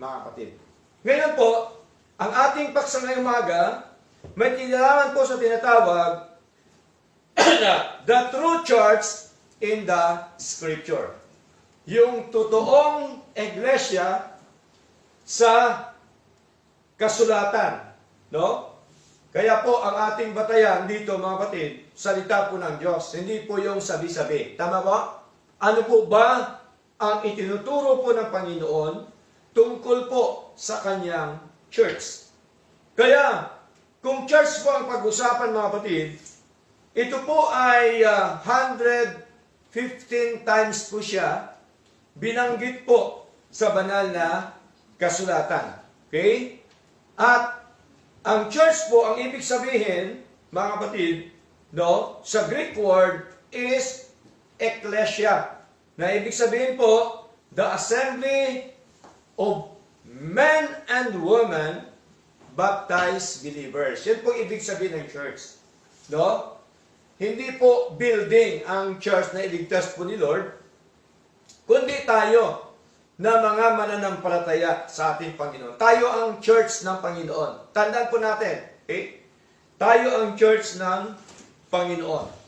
mga kapatid. Ngayon po, ang ating paksa ngayong umaga, may kinalaman po sa tinatawag na the true church in the scripture. Yung totoong iglesia sa kasulatan. No? Kaya po ang ating batayan dito mga kapatid, salita po ng Diyos, hindi po yung sabi-sabi. Tama ba? Ano po ba ang itinuturo po ng Panginoon tungkol po sa kanyang church? Kaya, kung church po ang pag-usapan mga kapatid, ito po ay ah, 115 times po siya binanggit po sa banal na kasulatan. Okay? At ang church po, ang ibig sabihin, mga kapatid, no, sa Greek word is ecclesia. Na ibig sabihin po, the assembly of men and women baptized believers. Yan po ibig sabihin ng church. No? Hindi po building ang church na iligtas po ni Lord, kundi tayo na mga mananampalataya sa ating Panginoon. Tayo ang church ng Panginoon. Tandaan po natin, okay? Tayo ang church ng Panginoon.